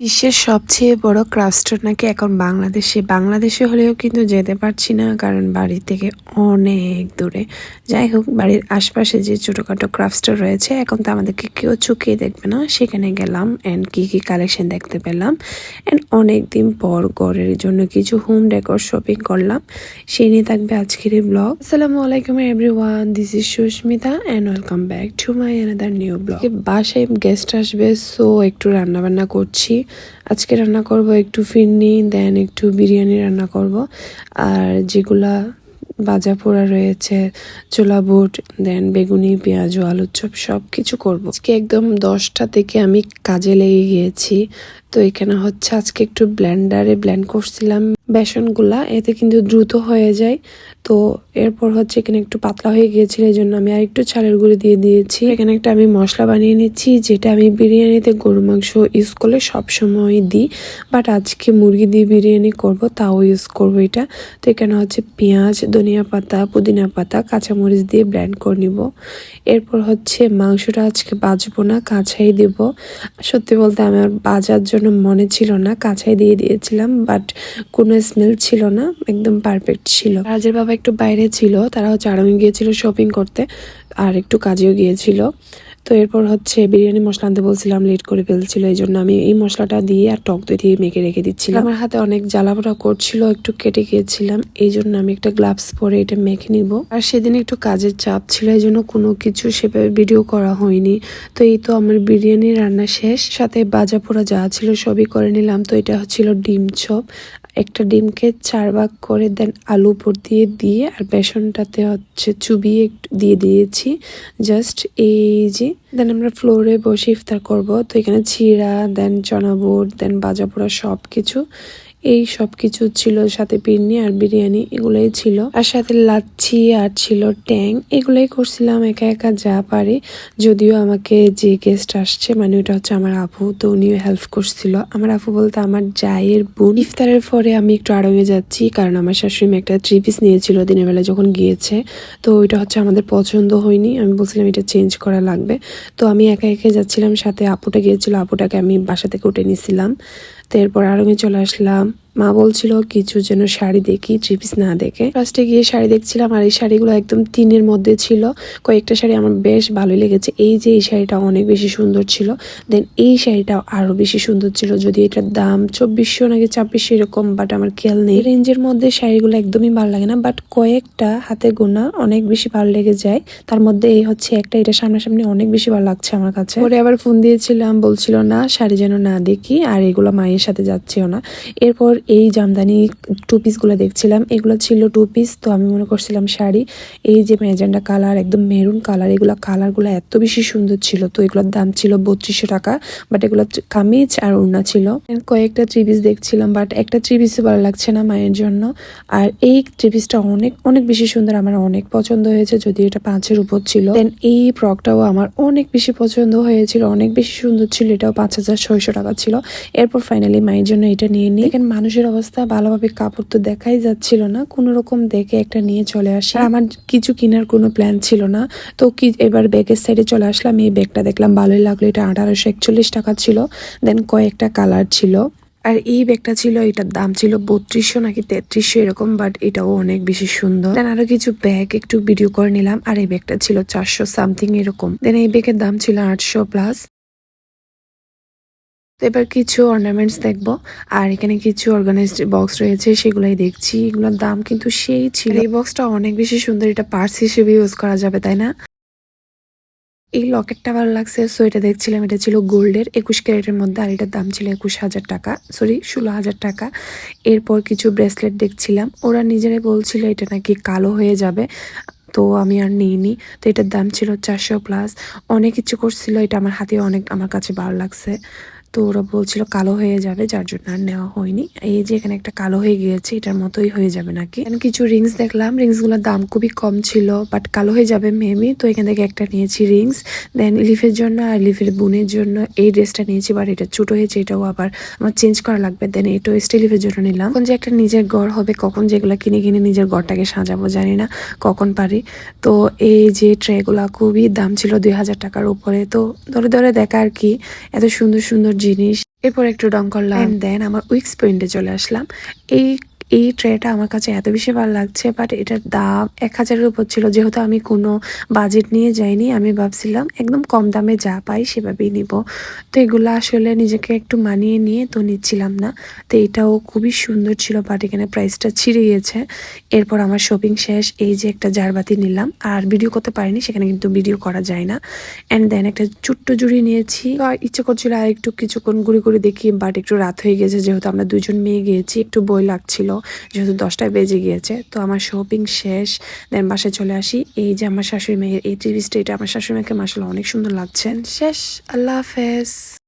বিশ্বের সবচেয়ে বড় ক্রাফট স্টোর নাকি এখন বাংলাদেশে? বাংলাদেশে হলেও কিন্তু যেতে পারছি না, কারণ বাড়ি থেকে অনেক দূরে। যাই হোক, বাড়ির আশপাশে যে ছোটোখাটো ক্রাফট স্টোর রয়েছে, এখন তো আমাদেরকে কেউ চুকিয়ে দেখবে না। সেখানে গেলাম অ্যান্ড কি কি কালেকশন দেখতে পেলাম। অ্যান্ড অনেক দিন পর ঘরের জন্য কিছু হোম ডেকোর শপিং করলাম। সেই নিয়ে থাকবে আজকের এই ব্লগ আসসালামু আলাইকুম everyone this is Sushmita and welcome back to my another new blog বাসায় গেস্ট আসবে সো একটু রান্না বান্না করছি। আজকে রান্না করব একটু ফিরনি দেন একটু বিরিয়ানি রান্না করব। আর যেগুলা বাজা পোড়া রয়েছে, ছোলা বুট দেন বেগুনি, পেঁয়াজ, আলুর চপ সব কিছু করব। আজকে একদম দশটা থেকে আমি কাজে লেগে গিয়েছি। তো এখানে হচ্ছে আজকে একটু ব্ল্যান্ডারে ব্ল্যান্ড করছিলাম। বেসনগুলা, এতে কিন্তু দ্রুত হয়ে যায়। তো এরপর হচ্ছে এখানে একটু পাতলা হয়ে গিয়েছিল এই জন্য আমি আর একটু চালের গুঁড়ি দিয়ে দিয়েছি। এখানে একটা আমি মশলা বানিয়ে নিচ্ছি, যেটা আমি বিরিয়ানিতে গরু মাংস ইউজ করলে সব সময় দিই। বাট আজকে মুরগি দিয়ে বিরিয়ানি করব, তাও ইউজ করব এটা। তো এখানে হচ্ছে পেঁয়াজ, ধনিয়া পাতা, পুদিনা পাতা, কাঁচামরিচ দিয়ে ব্লেন্ড করে নিব। এরপর হচ্ছে মাংসটা আজকে বাজবো না, কাঁচাই দেব। সত্যি বলতে আমার বাজার জন্য মনে ছিল না, কাঁচাই দিয়ে দিয়েছিলাম। বাট কোনো স্মেল ছিল না, একদম পারফেক্ট ছিল। রাজের বাবা একটু বাইরে ছিল তারা হচ্ছে আরামে গিয়েছিল শপিং করতে, আর একটু কাজেও গিয়েছিল। তো এরপর হচ্ছে বিরিয়ানি মশলা আনতে বলছিলাম লেট করে ফেলছিল এই জন্য আমি এই মশলাটা দিয়ে আর টক দই দিয়ে মেখে রেখে দিচ্ছিলাম। আমার হাতে অনেক জ্বালাপোড়া করছিল, একটু কেটে গিয়েছিলাম এই জন্য আমি একটা গ্লাভস পরে এটা মেখে নিব। আর সেদিন একটু কাজের চাপ ছিল এই জন্য কোনো কিছু সেভাবে ভিডিও করা হয়নি। তো এই তো আমার বিরিয়ানি রান্না শেষ, সাথে বাজা পোড়া যা ছিল সবই করে নিলাম। তো এটা হচ্ছিল ডিম চপ, একটা ডিমকে চার ভাগ করে দেন আলু উপর দিয়ে দিয়ে, আর বেসনটাতে হচ্ছে চুবিয়ে একটু দিয়ে দিয়েছি। জাস্ট এই যে দেন আমরা ফ্লোরে বসে ইফতার করব। তো এখানে ছিঁড়া দেন চনাবুট দেন বাজা পোড়া সব কিছু এই সব কিছু ছিল, সাথে পিন্নি আর বিরিয়ানি এগুলোই ছিল। আর সাথে লাচ্ছি আর ছিল ট্যাং, এগুলোই করছিলাম একা একা যা পারে। যদিও আমাকে যে গেস্ট আসছে মানে ওটা হচ্ছে আমার আপু, তো উনিও হেল্প করছিল। আমার আপু বলতে আমার জায়ের বোন। ইফতারের পরে আমি একটু আড়ঙে যাচ্ছি, কারণ আমার শাশুড়ি একটা থ্রি পিস নিয়েছিল দিনের বেলা যখন গিয়েছে। তো ওইটা হচ্ছে আমাদের পছন্দ হয়নি, আমি বলছিলাম এটা চেঞ্জ করা লাগবে। তো আমি একা একা যাচ্ছিলাম, সাথে আপুটা গিয়েছিল, আপুটাকে আমি বাসা থেকে উঠে নিয়েছিলাম তো এরপর আরঙে চলে আসলাম। মা বলছিল, কিছু যেন শাড়ি দেখি থ্রি পিস না দেখে। ফার্স্টে গিয়ে শাড়ি দেখছিলাম, আর এই শাড়িগুলো একদম তিনের মধ্যে ছিল। কয়েকটা শাড়ি আমার বেশ ভালোই লেগেছে। এই যে এই শাড়িটা অনেক বেশি সুন্দর ছিল। দেন এই শাড়িটা আরও বেশি সুন্দর ছিল। যদি এটার দাম চব্বিশশো নাকি ছাব্বিশশো এরকম বাট আমার খেয়াল নেই। রেঞ্জের মধ্যে শাড়িগুলো একদমই ভালো লাগে না বাট কয়েকটা হাতে গোনা অনেক বেশি ভালো লেগে যায়। তার মধ্যে এই হচ্ছে একটা, এটা সামনাসামনি অনেক বেশি ভালো লাগছে আমার কাছে। পরে আবার ফোন দিয়েছিলাম, বলছিল, না, শাড়ি যেন না দেখি, আর এগুলো মায়ের সাথে যাচ্ছেও না। এরপর এই জামদানি টু পিসগুলো দেখছিলাম, এগুলো ছিল টু পিস তো আমি মনে করছিলাম শাড়ি। এই যে মেজেন্ডা কালার একদম মেরুন কালার এগুলো কালারগুলো এত বেশি সুন্দর ছিল, তো এগুলোর দাম ছিল বত্রিশশো টাকা বাট এগুলো কামিজ আর ওড়না ছিল। কয়েকটা থ্রি পিস দেখছিলাম বাট একটা থ্রি পিসও ভালো লাগছে না মায়ের জন্য। আর এই থ্রি পিসটা অনেক অনেক বেশি সুন্দর, আমার অনেক পছন্দ হয়েছে, যদি এটা পাঁচের উপর ছিল। দেন এই ফ্রকটাও আমার অনেক বেশি পছন্দ হয়েছিল, অনেক বেশি সুন্দর ছিল, এটাও পাঁচ হাজার ছয়শো টাকা ছিল। এরপর ফাইনালি মায়ের জন্য এটা নিয়ে নিই। দেখেন মানুষের অবস্থা ভালোভাবে কাপড় তো দেখাই যাচ্ছিল না, কোনো রকম দেখে একটা নিয়ে চলে আসি। আমার কিছু কেনার কোনো প্ল্যান ছিল না, তো কি এবার ব্যাগের সাইডে চলে আসলাম, এই ব্যাগটা দেখলাম ভালোই লাগল, এটা আঠারোশো একচল্লিশ টাকা ছিল দেন কয়েকটা কালার ছিল। আর এই ব্যাগটা ছিল, এটার দাম ছিল বত্রিশশো নাকি তেত্রিশশো এরকম বাট এটাও অনেক বেশি সুন্দর। দেন আরও কিছু ব্যাগ একটু ভিডিও করে নিলাম, আর এই ব্যাগটা ছিল চারশো সামথিং এরকম। দেন এই ব্যাগের দাম ছিল আটশো প্লাস তো এবার কিছু অর্নামেন্টস দেখব। আর এখানে কিছু অর্গানাইজড বক্স রয়েছে, সেগুলাই দেখছি। এগুলোর দাম কিন্তু সেই ছিল। এই বক্সটা অনেক বেশি সুন্দর, এটা পার্স হিসেবে ইউজ করা যাবে, তাই না? এই লকেটটা ভালো লাগছে। সো এটা দেখছিলাম, এটা ছিল গোল্ডের একুশ ক্যারেটের মধ্যে, আর এটার দাম ছিল একুশ হাজার টাকা। সরি ষোলো হাজার টাকা। এরপর কিছু ব্রেসলেট দেখছিলাম। ওরা নিজেরাই বলছিল এটা নাকি কালো হয়ে যাবে। তো আমি আর নিইনি। তো এটার দাম ছিল চারশো প্লাস অনেক কিছু করছিল, এটা আমার হাতে অনেক, আমার কাছে ভালো লাগছে। তো ওরা বলছিল কালো হয়ে যাবে, যার জন্য আর নেওয়া হয়নি। এই যে এখানে একটা কালো হয়ে গিয়েছে, এটার মতোই হয়ে যাবে নাকি? কিছু রিংস দেখলাম রিংসগুলোর দাম খুবই কম ছিল বাট কালো হয়ে যাবে মেবি তো এখান থেকে একটা নিয়েছি রিংস দেন লিফের জন্য আর লিফের বোনের জন্য এই ড্রেসটা নিয়েছি বাট এটা ছোট হয়েছে, এটাও আবার আমার চেঞ্জ করা লাগবে। দেন এটাও স্টিলিফের জন্য নিলাম। এখন যে একটা নিজের গড় হবে, কখন যেগুলো কিনে কিনে নিজের গড়টাকে সাজাবো জানি না, কখন পারি। তো এই যে ট্রেগুলা খুবই দাম ছিল দুই হাজার টাকার উপরে। তো ধরে ধরে দেখা আর কি, এত সুন্দর সুন্দর জিনিস। এরপর একটু ডং করলাম। দেন আমার উইক্স পয়েন্টে চলে আসলাম। এই এই ট্রেটা আমার কাছে এত বেশি ভালো লাগছে বাট এটার দাম এক হাজারের উপর ছিল। যেহেতু আমি কোনো বাজেট নিয়ে যাইনি, আমি ভাবছিলাম একদম কম দামে যা পাই সেভাবেই নিব। তো এগুলো আসলে নিজেকে একটু মানিয়ে নিয়ে তো নিচ্ছিলাম না। তো এটাও খুবই সুন্দর ছিল বাট এখানে প্রাইসটা ছিঁড়ে গিয়েছে এরপর আমার শপিং শেষ, এই যে একটা জারবাতি নিলাম। আর ভিডিও করতে পারিনি, সেখানে কিন্তু ভিডিও করা যায় না। অ্যান্ড দেন একটা ছোট্ট জুড়ি নিয়েছি। ইচ্ছে করছিল আর একটু কিছুক্ষণ ঘুরে ঘুরে দেখি বাট একটু রাত হয়ে গেছে, যেহেতু আমরা দুজন মেয়ে গিয়েছি, একটু বই লাগছিল। যেহেতু দশটায় বেজে গিয়েছে, তো আমার শপিং শেষ দেন বাসায় চলে আসি। এই যে আমার শাশুড়ি মেয়ের, এই টিভি এটা আমার শাশুড়ি মেয়েকে মাসাল্লাহ অনেক সুন্দর লাগছেন শেষ, আল্লাহ হাফেজ।